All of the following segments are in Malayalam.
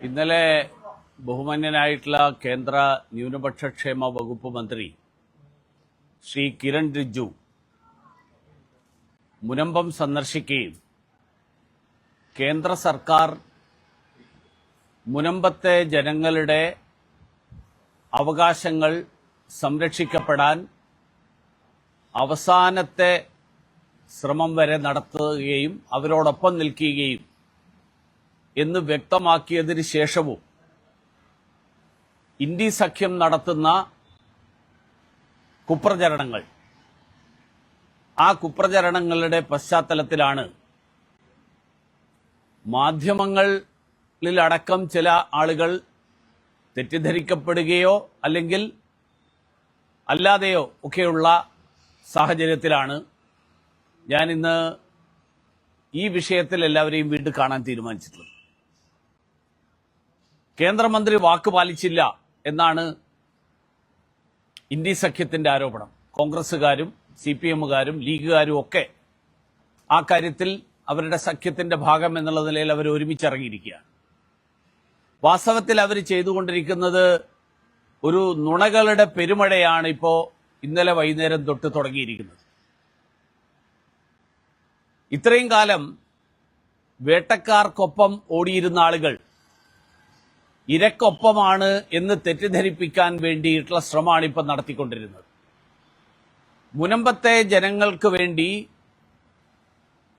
ഇന്നലെ ബഹുമാന്യനായിട്ടുള്ള കേന്ദ്ര ന്യൂനപക്ഷ വകുപ്പ് മന്ത്രി ശ്രീ കിരൺ റിജ്ജു മുനമ്പം സന്ദർശിക്കുകയും കേന്ദ്ര സർക്കാർ മുനമ്പത്തെ ജനങ്ങളുടെ അവകാശങ്ങൾ സംരക്ഷിക്കപ്പെടാൻ അവസാനത്തെ ശ്രമം വരെ നടത്തുകയും അവരോടൊപ്പം നിൽക്കുകയും എന്ന് വ്യക്തമാക്കിയതിന് ശേഷവും ഇന്ത്യ സഖ്യം നടത്തുന്ന കുപ്രചരണങ്ങൾ ആ കുപ്രചരണങ്ങളുടെ പശ്ചാത്തലത്തിലാണ് മാധ്യമങ്ങളിലടക്കം ചില ആളുകൾ തെറ്റിദ്ധരിക്കപ്പെടുകയോ അല്ലെങ്കിൽ അല്ലാതെയോ ഒക്കെയുള്ള സാഹചര്യത്തിലാണ് ഞാനിന്ന് ഈ വിഷയത്തിൽ എല്ലാവരെയും വീണ്ടും കാണാൻ തീരുമാനിച്ചിട്ടുള്ളത്. കേന്ദ്രമന്ത്രി വാക്ക് പാലിച്ചില്ല എന്നാണ് ഇന്ത്യ സഖ്യത്തിന്റെ ആരോപണം. കോൺഗ്രസുകാരും സി പി എമ്മുകാരും ലീഗുകാരും ഒക്കെ ആ കാര്യത്തിൽ അവരുടെ സഖ്യത്തിന്റെ ഭാഗം എന്നുള്ള നിലയിൽ അവർ ഒരുമിച്ചിറങ്ങിയിരിക്കുകയാണ്. വാസ്തവത്തിൽ അവർ ചെയ്തുകൊണ്ടിരിക്കുന്നത് ഒരു നുണകളുടെ പെരുമഴയാണ് ഇപ്പോ ഇന്നലെ വൈകുന്നേരം തൊട്ട് തുടങ്ങിയിരിക്കുന്നത്. ഇത്രയും കാലം വേട്ടക്കാർക്കൊപ്പം ഓടിയിരുന്ന ആളുകൾ ഇരക്കൊപ്പമാണ് എന്ന് തെറ്റിദ്ധരിപ്പിക്കാൻ വേണ്ടിയിട്ടുള്ള ശ്രമമാണ് ഇപ്പം നടത്തിക്കൊണ്ടിരുന്നത്. മുനമ്പത്തെ ജനങ്ങൾക്ക് വേണ്ടി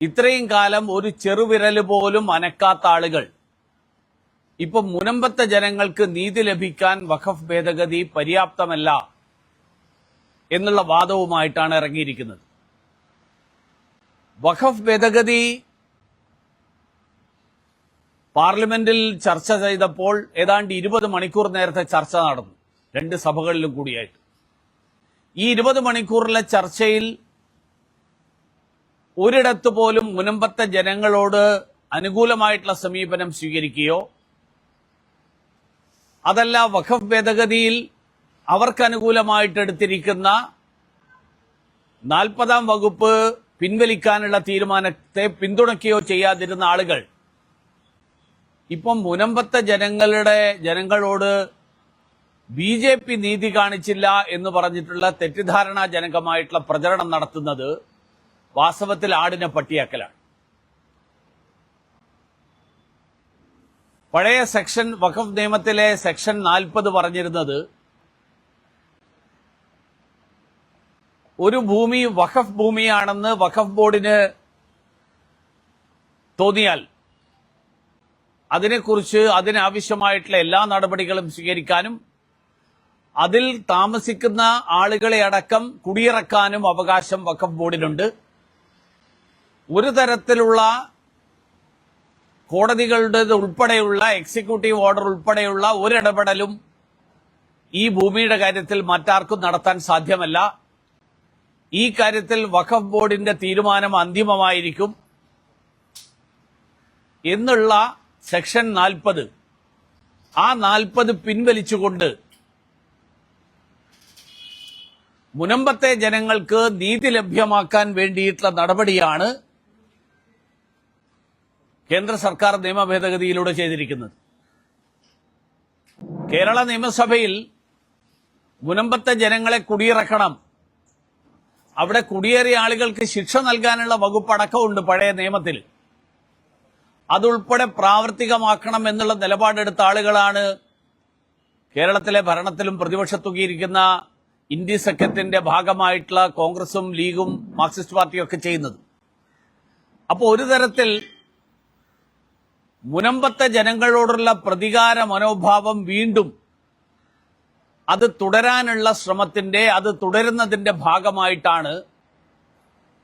ഇത്രയും കാലം ഒരു ചെറുവിരൽ പോലും അനക്കാത്ത ആളുകൾ. ഇപ്പൊ മുനമ്പത്തെ ജനങ്ങൾക്ക് നീതി ലഭിക്കാൻ വഖഫ് ഭേദഗതി പര്യാപ്തമല്ല എന്നുള്ള വാദവുമായിട്ടാണ് ഇറങ്ങിയിരിക്കുന്നത്. വഖഫ് ഭേദഗതി പാർലമെന്റിൽ ചർച്ച ചെയ്തപ്പോൾ ഏതാണ്ട് ഇരുപത് മണിക്കൂർ നേരത്തെ ചർച്ച നടന്നു. രണ്ട് സഭകളിലും കൂടിയായിട്ട്. ഈ ഇരുപത് മണിക്കൂറിലെ ചർച്ചയിൽ ഒരിടത്ത് പോലും മുനമ്പത്തെ ജനങ്ങളോട് അനുകൂലമായിട്ടുള്ള സമീപനം സ്വീകരിക്കുകയോ അതല്ല വഖഫ് ഭേദഗതിയിൽ അവർക്ക് എടുത്തിരിക്കുന്ന നാൽപ്പതാം വകുപ്പ് പിൻവലിക്കാനുള്ള തീരുമാനത്തെ പിന്തുണയ്ക്കുകയോ ചെയ്യാതിരുന്ന ആളുകൾ ഇപ്പം മുനമ്പത്തെ ജനങ്ങളുടെ ജനങ്ങളോട് ബി ജെ പി നീതി കാണിച്ചില്ല എന്ന് പറഞ്ഞിട്ടുള്ള തെറ്റിദ്ധാരണാജനകമായിട്ടുള്ള പ്രചരണം നടത്തുന്നത് വാസ്തവത്തിൽ ആടിനെ പട്ടിയാക്കലാണ്. പഴയ സെക്ഷൻ വഖഫ് നിയമത്തിലെ സെക്ഷൻ നാൽപ്പത് പറഞ്ഞിരുന്നത് ഒരു ഭൂമി വഖഫ് ഭൂമിയാണെന്ന് വഖഫ് ബോർഡിന് തോന്നിയാൽ അതിനെക്കുറിച്ച് അതിനാവശ്യമായിട്ടുള്ള എല്ലാ നടപടികളും സ്വീകരിക്കാനും അതിൽ താമസിക്കുന്ന ആളുകളെ അടക്കം കുടിയിറക്കാനും അവകാശം വഖഫ് ബോർഡിനുണ്ട് ഒരു തരത്തിലുള്ള കോടതികളുടേത് ഉൾപ്പെടെയുള്ള എക്സിക്യൂട്ടീവ് ഓർഡർ ഉൾപ്പെടെയുള്ള ഒരിടപെടലും ഈ ഭൂമിയുടെ കാര്യത്തിൽ മറ്റാർക്കും നടത്താൻ സാധ്യമല്ല. ഈ കാര്യത്തിൽ വഖഫ് ബോർഡിന്റെ തീരുമാനം അന്തിമമായിരിക്കും. എന്നുള്ള സെക്ഷൻ നാൽപ്പത്. ആ നാൽപ്പത് പിൻവലിച്ചുകൊണ്ട് മുനമ്പത്തെ ജനങ്ങൾക്ക് നീതി ലഭ്യമാക്കാൻ വേണ്ടിയിട്ടുള്ള നടപടിയാണ് കേന്ദ്ര സർക്കാർ നിയമ ഭേദഗതിയിലൂടെ ചെയ്തിരിക്കുന്നത്. കേരള നിയമസഭയിൽ മുനമ്പത്തെ ജനങ്ങളെ കുടിയിറക്കണം. അവിടെ കുടിയേറിയ ആളുകൾക്ക് ശിക്ഷ നൽകാനുള്ള വകുപ്പടക്കമുണ്ട് പഴയ നിയമത്തിൽ. അതുൾപ്പെടെ പ്രാവർത്തികമാക്കണം എന്നുള്ള നിലപാടെടുത്ത ആളുകളാണ് കേരളത്തിലെ ഭരണത്തിലും പ്രതിപക്ഷത്തുകിയിരിക്കുന്ന ഇന്ത്യ സഖ്യത്തിന്റെ ഭാഗമായിട്ടുള്ള കോൺഗ്രസും ലീഗും മാർക്സിസ്റ്റ് പാർട്ടിയും ഒക്കെ ചെയ്യുന്നത്. അപ്പോൾ ഒരു തരത്തിൽ മുനമ്പത്തെ ജനങ്ങളോടുള്ള പ്രതികാര മനോഭാവം വീണ്ടും അത് തുടരാനുള്ള ശ്രമത്തിന്റെ അത് തുടരുന്നതിന്റെ ഭാഗമായിട്ടാണ്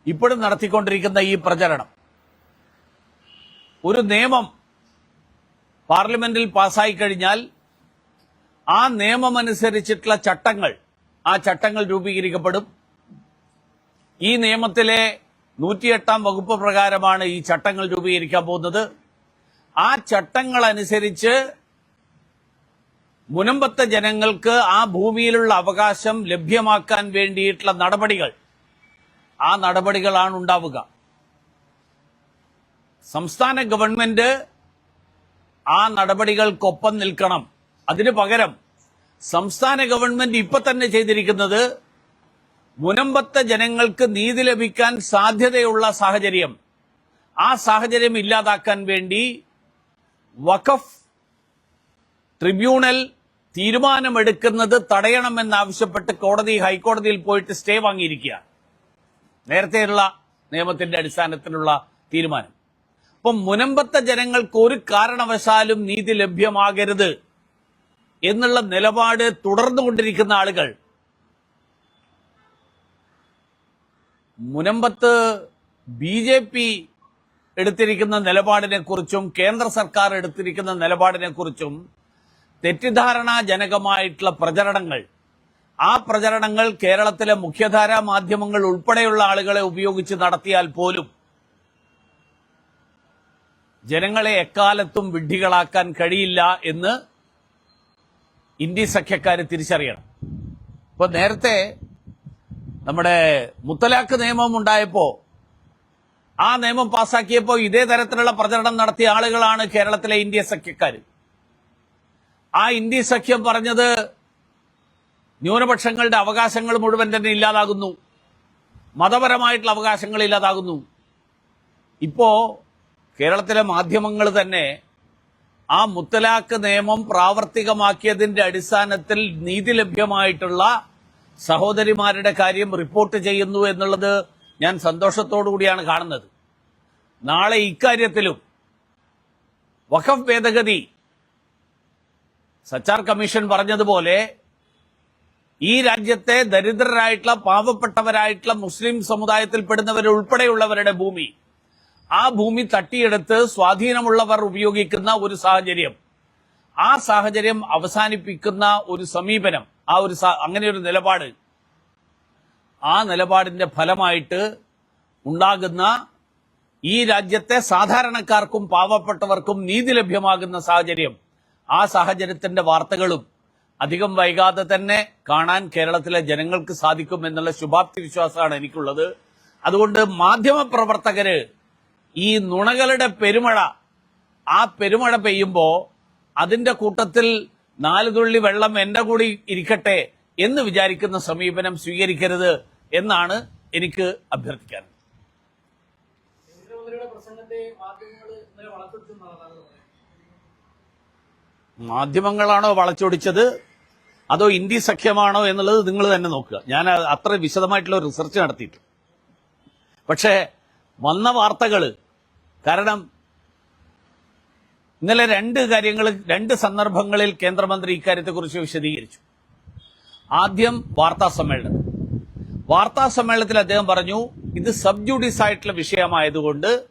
ഇപ്പോഴും നടത്തിക്കൊണ്ടിരിക്കുന്ന ഈ പ്രചരണം. ഒരു നിയമം പാർലമെന്റിൽ പാസ്സായി കഴിഞ്ഞാൽ ആ നിയമമനുസരിച്ചിട്ടുള്ള ചട്ടങ്ങൾ ആ ചട്ടങ്ങൾ രൂപീകരിക്കപ്പെടും. ഈ നിയമത്തിലെ നൂറ്റിയെട്ടാം വകുപ്പ് പ്രകാരമാണ് ഈ ചട്ടങ്ങൾ രൂപീകരിക്കാൻ പോകുന്നത്. ആ ചട്ടങ്ങൾ അനുസരിച്ച് മുനമ്പത്തെ ജനങ്ങൾക്ക് ആ ഭൂമിയിലുള്ള അവകാശം ലഭ്യമാക്കാൻ വേണ്ടിയിട്ടുള്ള നടപടികൾ ആ നടപടികളാണ് ഉണ്ടാവുക. സംസ്ഥാന ഗവൺമെന്റ് ആ നടപടികൾക്കൊപ്പം നിൽക്കണം. അതിനു പകരം സംസ്ഥാന ഗവൺമെന്റ് ഇപ്പൊ തന്നെ ചെയ്തിരിക്കുന്നത് മുനമ്പത്തെ ജനങ്ങൾക്ക് നീതി ലഭിക്കാൻ സാധ്യതയുള്ള സാഹചര്യം. ആ സാഹചര്യം ഇല്ലാതാക്കാൻ വേണ്ടി വഖഫ് ട്രിബ്യൂണൽ തീരുമാനമെടുക്കുന്നത് തടയണമെന്നാവശ്യപ്പെട്ട് കോടതി ഹൈക്കോടതിയിൽ പോയിട്ട് സ്റ്റേ വാങ്ങിയിരിക്കുക നേരത്തെയുള്ള നിയമത്തിന്റെ അടിസ്ഥാനത്തിലുള്ള തീരുമാനം. അപ്പം മുനമ്പത്തെ ജനങ്ങൾക്ക് ഒരു കാരണവശാലും നീതി ലഭ്യമാകരുത് എന്നുള്ള നിലപാട് തുടർന്നുകൊണ്ടിരിക്കുന്ന ആളുകൾ. മുനമ്പത്ത് ബി ജെ പി എടുത്തിരിക്കുന്ന നിലപാടിനെ കുറിച്ചും കേന്ദ്ര സർക്കാർ എടുത്തിരിക്കുന്ന നിലപാടിനെ കുറിച്ചും തെറ്റിദ്ധാരണാജനകമായിട്ടുള്ള പ്രചരണങ്ങൾ. ആ പ്രചരണങ്ങൾ കേരളത്തിലെ മുഖ്യധാരാ മാധ്യമങ്ങൾ ഉൾപ്പെടെയുള്ള ആളുകളെ ഉപയോഗിച്ച് നടത്തിയാൽ പോലും ജനങ്ങളെ എക്കാലത്തും വിഡ്ഢികളാക്കാൻ കഴിയില്ല എന്ന് ഇന്ത്യ സഖ്യക്കാര് തിരിച്ചറിയണം. ഇപ്പൊ നേരത്തെ നമ്മുടെ മുത്തലാഖ് നിയമം ഉണ്ടായപ്പോ ആ നിയമം പാസാക്കിയപ്പോ ഇതേ തരത്തിലുള്ള പ്രചരണം നടത്തിയ ആളുകളാണ് കേരളത്തിലെ ഇന്ത്യ സഖ്യക്കാർ ആ ഇന്ത്യ സഖ്യം പറഞ്ഞത് ന്യൂനപക്ഷങ്ങളുടെ അവകാശങ്ങൾ മുഴുവൻ തന്നെ ഇല്ലാതാകുന്നു. മതപരമായിട്ടുള്ള അവകാശങ്ങൾ ഇല്ലാതാകുന്നു. ഇപ്പോ കേരളത്തിലെ മാധ്യമങ്ങൾ തന്നെ ആ മുത്തലാഖ് നിയമം പ്രാവർത്തികമാക്കിയതിന്റെ അടിസ്ഥാനത്തിൽ നീതി ലഭ്യമായിട്ടുള്ള സഹോദരിമാരുടെ കാര്യം റിപ്പോർട്ട് ചെയ്യുന്നു എന്നുള്ളത് ഞാൻ സന്തോഷത്തോടു കൂടിയാണ് കാണുന്നത്. നാളെ ഇക്കാര്യത്തിലും വഖഫ് ഭേദഗതി സച്ചാർ കമ്മീഷൻ പറഞ്ഞതുപോലെ ഈ രാജ്യത്തെ ദരിദ്രരായിട്ടുള്ള പാവപ്പെട്ടവരായിട്ടുള്ള മുസ്ലിം സമുദായത്തിൽപ്പെടുന്നവരുൾപ്പെടെയുള്ളവരുടെ ഭൂമി ആ ഭൂമി തട്ടിയെടുത്ത് സ്വാധീനമുള്ളവർ ഉപയോഗിക്കുന്ന ഒരു സാഹചര്യം. ആ സാഹചര്യം അവസാനിപ്പിക്കുന്ന ഒരു സമീപനം ആ ഒരു സ- അങ്ങനെ ഒരു നിലപാട്. ആ നിലപാടിന്റെ ഫലമായിട്ട് ഉണ്ടാകുന്ന ഈ രാജ്യത്തെ സാധാരണക്കാർക്കും പാവപ്പെട്ടവർക്കും നീതി ലഭ്യമാകുന്ന സാഹചര്യം. ആ സാഹചര്യത്തിന്റെ വാർത്തകളും അധികം വൈകാതെ തന്നെ കാണാൻ കേരളത്തിലെ ജനങ്ങൾക്ക് സാധിക്കും എന്നുള്ള ശുഭാപ്തി വിശ്വാസമാണ് എനിക്കുള്ളത്. അതുകൊണ്ട് മാധ്യമ പ്രവർത്തകര് ഈ നുണകളുടെ പെരുമഴ ആ പെരുമഴ പെയ്യുമ്പോ അതിന്റെ കൂട്ടത്തിൽ നാല് തുള്ളി വെള്ളം എന്റെ കൂടി ഇരിക്കട്ടെ എന്ന് വിചാരിക്കുന്ന സമീപനം സ്വീകരിക്കരുത് എന്നാണ് എനിക്ക് അഭ്യർത്ഥിക്കാൻ. മാധ്യമങ്ങളാണോ വളച്ചൊടിച്ചത്? അതോ ഇന്ത്യ സഖ്യമാണോ എന്നുള്ളത് നിങ്ങൾ തന്നെ നോക്കുക. ഞാൻ അത്ര വിശദമായിട്ടുള്ള റിസർച്ച് നടത്തിയിട്ടുണ്ട് പക്ഷേ വന്ന വാർത്തകൾ കാരണം ഇന്നലെ രണ്ട് കാര്യങ്ങൾ രണ്ട് സന്ദർഭങ്ങളിൽ കേന്ദ്രമന്ത്രി ഇക്കാര്യത്തെക്കുറിച്ച് വിശദീകരിച്ചു. ആദ്യം വാർത്താ സമ്മേളനം. വാർത്താ സമ്മേളനത്തിൽ അദ്ദേഹം പറഞ്ഞു ഇത് സബ് ജുഡീസ് ആയിട്ടുള്ള വിഷയമായതുകൊണ്ട്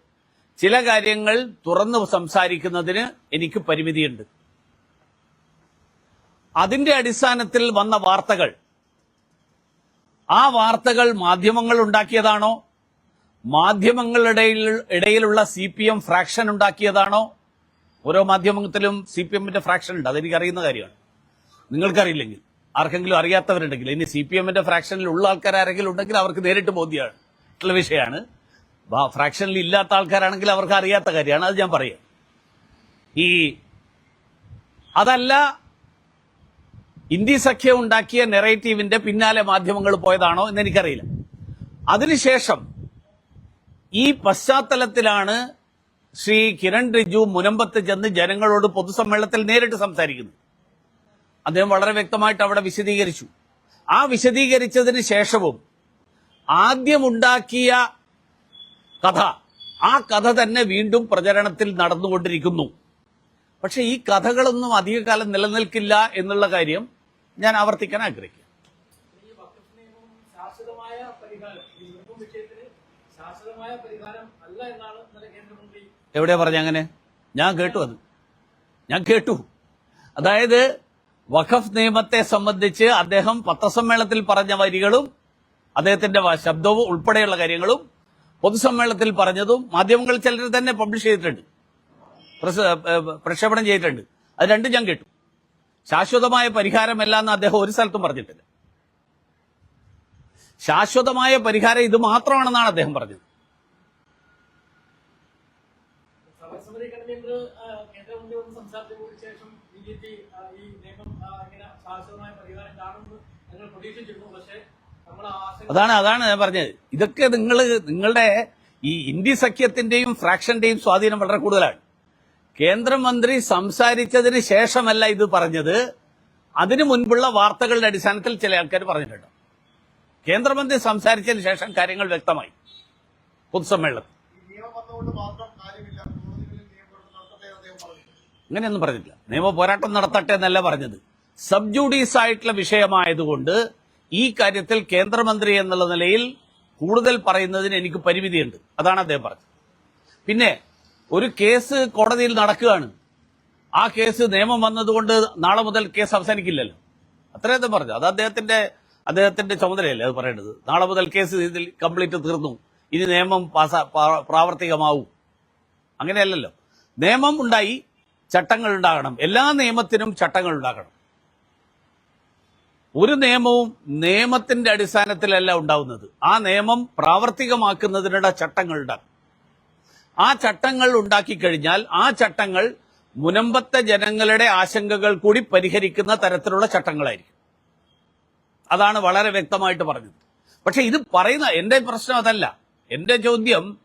ചില കാര്യങ്ങൾ തുറന്നു സംസാരിക്കുന്നതിന് എനിക്ക് പരിമിതിയുണ്ട്. അതിന്റെ അടിസ്ഥാനത്തിൽ വന്ന വാർത്തകൾ. ആ വാർത്തകൾ മാധ്യമങ്ങൾ ഉണ്ടാക്കിയതാണോ? മാധ്യമങ്ങളുടെ ഇടയിലുള്ള സി പി എം ഫ്രാക്ഷൻ ഉണ്ടാക്കിയതാണോ? ഓരോ മാധ്യമത്തിലും സി പി എമ്മിന്റെ ഫ്രാക്ഷൻ ഉണ്ട്. അതെനിക്ക് അറിയുന്ന കാര്യമാണ്. നിങ്ങൾക്കറിയില്ലെങ്കിൽ ആർക്കെങ്കിലും അറിയാത്തവരുണ്ടെങ്കിൽ ഇനി സി പി എമ്മിന്റെ ഫ്രാക്ഷനിൽ ഉള്ള ആൾക്കാർ ആരെങ്കിലും ഉണ്ടെങ്കിൽ അവർക്ക് നേരിട്ട് ബോധ്യമാണ്. ഉള്ള വിഷയമാണ്. ഫ്രാക്ഷനിൽ ഇല്ലാത്ത ആൾക്കാരാണെങ്കിൽ അവർക്ക് അറിയാത്ത കാര്യമാണ്. അത് ഞാൻ പറയാം. ഈ അതല്ല ഇന്ത്യ സഖ്യം ഉണ്ടാക്കിയ നെറേറ്റീവിന്റെ പിന്നാലെ മാധ്യമങ്ങൾ പോയതാണോ എന്ന് എനിക്കറിയില്ല. അതിനുശേഷം ഈ പശ്ചാത്തലത്തിലാണ് ശ്രീ കിരൺ റിജു മുനമ്പത്ത് ചെന്ന് ജനങ്ങളോട് പൊതുസമ്മേളനത്തിൽ നേരിട്ട് സംസാരിക്കുന്നത്. അദ്ദേഹം വളരെ വ്യക്തമായിട്ട് അവിടെ വിശദീകരിച്ചു. ആ വിശദീകരിച്ചതിന് ശേഷവും ആദ്യമുണ്ടാക്കിയ കഥ ആ കഥ തന്നെ വീണ്ടും പ്രചരണത്തിൽ നടന്നുകൊണ്ടിരിക്കുന്നു. പക്ഷെ ഈ കഥകളൊന്നും അധികകാലം നിലനിൽക്കില്ല എന്നുള്ള കാര്യം ഞാൻ ആവർത്തിക്കാൻ നിയമം ശാശ്വതമായ പരിഹാരം അല്ല എന്നാണ് എവിടെയാ പറഞ്ഞ അങ്ങനെ? ഞാൻ കേട്ടു അത്. ഞാൻ കേട്ടു. അതായത് വഖഫ് നിയമത്തെ സംബന്ധിച്ച് അദ്ദേഹം പത്രസമ്മേളനത്തിൽ പറഞ്ഞ വരികളും അദ്ദേഹത്തിന്റെ ശബ്ദവും ഉൾപ്പെടെയുള്ള കാര്യങ്ങളും പൊതുസമ്മേളനത്തിൽ പറഞ്ഞതും മാധ്യമങ്ങൾ ചിലർ തന്നെ പബ്ലിഷ് ചെയ്തിട്ടുണ്ട്. പ്രക്ഷേപണം ചെയ്തിട്ടുണ്ട്. അത് രണ്ടും ഞാൻ കേട്ടു. ശാശ്വതമായ പരിഹാരമല്ല എന്ന് അദ്ദേഹം ഒരു സ്ഥലത്തും പറഞ്ഞിട്ടില്ല. ശാശ്വതമായ പരിഹാരം ഇത് മാത്രമാണെന്നാണ് അദ്ദേഹം പറഞ്ഞത്. അതാണ് അതാണ് ഞാൻ പറഞ്ഞത്. ഇതൊക്കെ നിങ്ങൾ നിങ്ങളുടെ ഈ ഇന്ത്യ സഖ്യത്തിന്റെയും ഫ്രാക്ഷന്റെയും സ്വാധീനം വളരെ കൂടുതലാണ്. കേന്ദ്രമന്ത്രി സംസാരിച്ചതിന് ശേഷമല്ല ഇത് പറഞ്ഞത്. അതിനു മുൻപുള്ള വാർത്തകളുടെ അടിസ്ഥാനത്തിൽ ചില ആൾക്കാർ പറഞ്ഞിട്ടുണ്ട്. കേന്ദ്രമന്ത്രി സംസാരിച്ചതിന് ശേഷം കാര്യങ്ങൾ വ്യക്തമായി. പൊതുസമ്മേളനത്തിൽ അങ്ങനെയൊന്നും പറഞ്ഞില്ല നിയമ പോരാട്ടം നടത്തട്ടെ എന്നല്ല പറഞ്ഞത്. സബ് ജുഡീസ് ആയിട്ടുള്ള വിഷയമായതുകൊണ്ട് ഈ കാര്യത്തിൽ കേന്ദ്രമന്ത്രി എന്നുള്ള നിലയിൽ കൂടുതൽ പറയുന്നതിന് എനിക്ക് പരിമിതിയുണ്ട്. അതാണ് അദ്ദേഹം പറഞ്ഞത്. പിന്നെ ഒരു കേസ് കോടതിയിൽ നടക്കുകയാണ്. ആ കേസ് നിയമം വന്നതുകൊണ്ട് നാളെ മുതൽ കേസ് അവസാനിക്കില്ലല്ലോ. അത്രയും അദ്ദേഹം പറഞ്ഞു അത് അദ്ദേഹത്തിന്റെ അദ്ദേഹത്തിന്റെ ചുമതലയല്ലേ അത് പറയേണ്ടത്? നാളെ മുതൽ കേസ് ഇതിൽ കംപ്ലീറ്റ് തീർന്നു. ഇനി നിയമം പ്രാവർത്തികമാവും. അങ്ങനെയല്ലല്ലോ. നിയമം ഉണ്ടായി ചട്ടങ്ങൾ ഉണ്ടാകണം. എല്ലാ നിയമത്തിനും ചട്ടങ്ങൾ ഉണ്ടാകണം. ഒരു നിയമവും നിയമത്തിന്റെ അടിസ്ഥാനത്തിലല്ല ഉണ്ടാവുന്നത്. ആ നിയമം പ്രാവർത്തികമാക്കുന്നതിനുള്ള ചട്ടങ്ങൾ ഉണ്ടാകും ആ ചട്ടങ്ങൾ ഉണ്ടാക്കി കഴിഞ്ഞാൽ ആ ചട്ടങ്ങൾ മുനമ്പത്തെ ജനങ്ങളുടെ ആശങ്കകൾ കൂടി പരിഹരിക്കുന്ന തരത്തിലുള്ള ചട്ടങ്ങളായിരിക്കും. അതാണ് വളരെ വ്യക്തമായിട്ട് പറഞ്ഞത്. പക്ഷെ ഇത് പറയുന്ന എന്റെ പ്രശ്നം അതല്ല. എന്റെ ചോദ്യം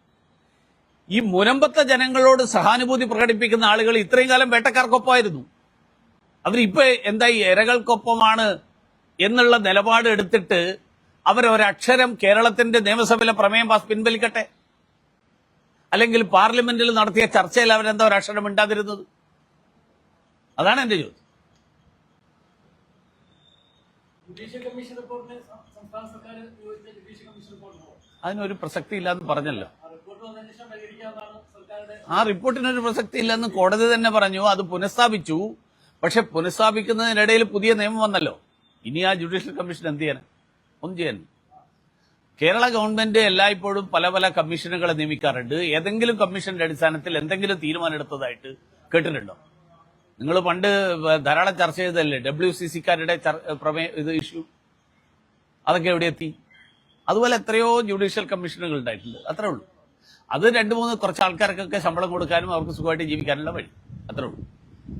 ഈ മുനമ്പത്തെ ജനങ്ങളോട് സഹാനുഭൂതി പ്രകടിപ്പിക്കുന്ന ആളുകൾ ഇത്രയും കാലം വേട്ടക്കാർക്കൊപ്പമായിരുന്നു. അവരിപ്പോ എന്തായി? ഇരകൾക്കൊപ്പമാണ് എന്നുള്ള നിലപാട് എടുത്തിട്ട് അവരൊരക്ഷരം കേരളത്തിന്റെ നിയമസഭയിലെ പ്രമേയം പാസ് പിൻവലിക്കട്ടെ? അല്ലെങ്കിൽ പാർലമെന്റിൽ നടത്തിയ ചർച്ചയിൽ അവരെന്താ ഒരക്ഷരം ഉണ്ടാതിരുന്നത് അതാണ് എന്റെ ചോദ്യം ജുഡീഷ്യൽ കമ്മീഷൻ റിപ്പോർട്ടിന് സം- സംസ്ഥാന സർക്കാർ നിയോഗിച്ച ജുഡീഷ്യൽ കമ്മീഷൻ റിപ്പോർട്ടിനോ അതിനൊരു പ്രസക്തി ഇല്ലാന്ന് പറഞ്ഞല്ലോ. ആ റിപ്പോർട്ടിനൊരു പ്രസക്തി ഇല്ലെന്ന് കോടതി തന്നെ പറഞ്ഞു. അത് പുനഃസ്ഥാപിച്ചു. പക്ഷെ പുനഃസ്ഥാപിക്കുന്നതിനിടയിൽ പുതിയ നിയമം വന്നല്ലോ. ഇനി ആ ജുഡീഷ്യൽ കമ്മീഷൻ എന്ത് ചെയ്യാൻ ഒന്നും ചെയ്യാൻ. കേരള ഗവൺമെന്റ് എല്ലായ്പ്പോഴും പല പല കമ്മീഷനുകളെ നിയമിക്കാറുണ്ട്. ഏതെങ്കിലും കമ്മീഷന്റെ അടിസ്ഥാനത്തിൽ എന്തെങ്കിലും തീരുമാനം എടുത്തതായിട്ട് കേട്ടിട്ടുണ്ടോ? നിങ്ങൾ പണ്ട് ധാരാളം ചർച്ച ചെയ്തതല്ലേ ഡബ്ല്യു സി സിക്കാരുടെ പ്രമേയ ഇത് ഇഷ്യൂ? അതൊക്കെ എവിടെ എത്തി? അതുപോലെ എത്രയോ ജുഡീഷ്യൽ കമ്മീഷനുകൾ ഉണ്ടായിട്ടുണ്ട്. അത്രേ ഉള്ളൂ. അത് രണ്ട് മൂന്ന് കുറച്ച് ആൾക്കാർക്കൊക്കെ ശമ്പളം കൊടുക്കാനും അവർക്ക് സുഖമായിട്ട് ജീവിക്കാനുള്ള വഴി. അത്രേ ഉള്ളൂ.